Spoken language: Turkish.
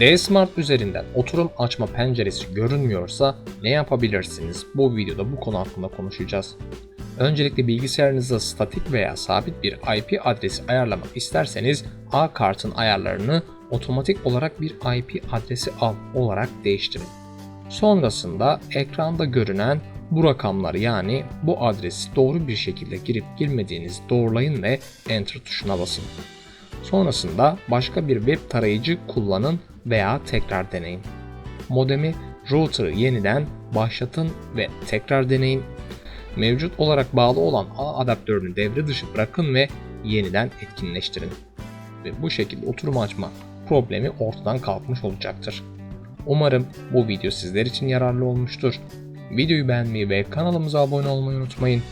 D-Smart üzerinden oturum açma penceresi görünmüyorsa ne yapabilirsiniz? Bu videoda bu konu hakkında konuşacağız. Öncelikle bilgisayarınızda statik veya sabit bir IP adresi ayarlamak isterseniz A kartın ayarlarını otomatik olarak bir IP adresi al olarak değiştirin. Sonrasında ekranda görünen bu rakamları yani bu adresi doğru bir şekilde girip girmediğinizi doğrulayın ve Enter tuşuna basın. Sonrasında başka bir web tarayıcı kullanın veya tekrar deneyin. Modemi router'ı yeniden başlatın ve tekrar deneyin. Mevcut olarak bağlı olan A adaptörünü devre dışı bırakın ve yeniden etkinleştirin. Ve bu şekilde oturum açma problemi ortadan kalkmış olacaktır. Umarım bu video sizler için yararlı olmuştur. Videoyu beğenmeyi ve kanalımıza abone olmayı unutmayın.